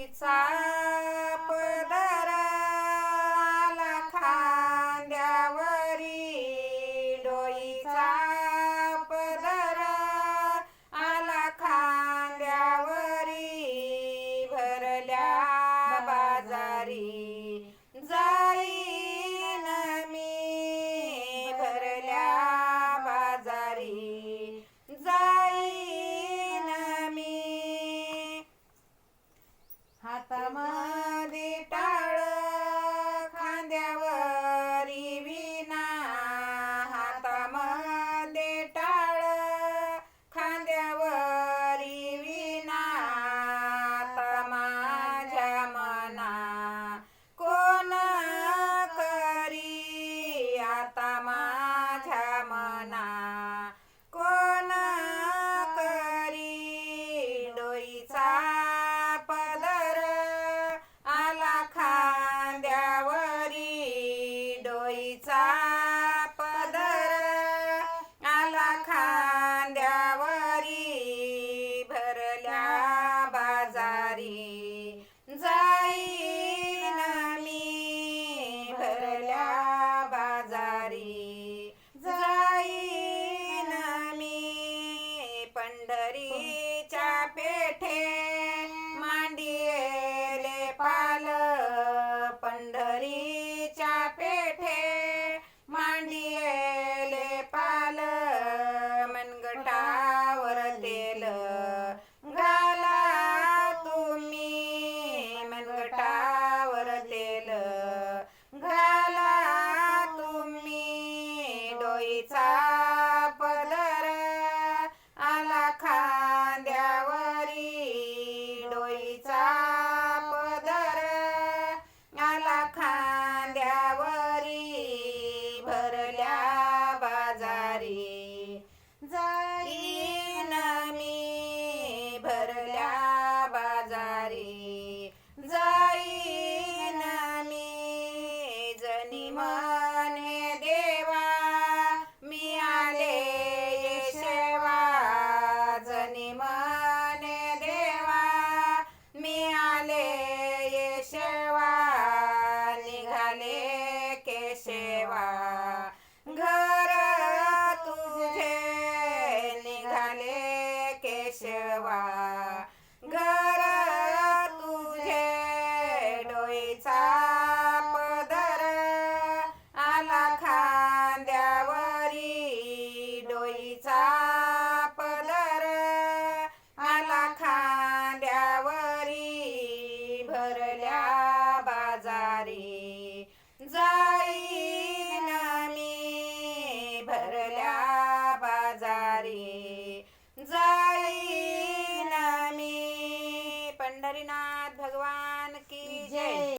It's दारी जाईन मी भरल्या बाजारी. जाईन मी पंढरीच्या पेठे जावईचा पदर आला खांद्यावरी. डोईचा पदर आला खांद्यावरी. भरल्या बाजारी. जाई सेवा घर तुझे निघाले केशवा. घर तुझे डोईचा rin na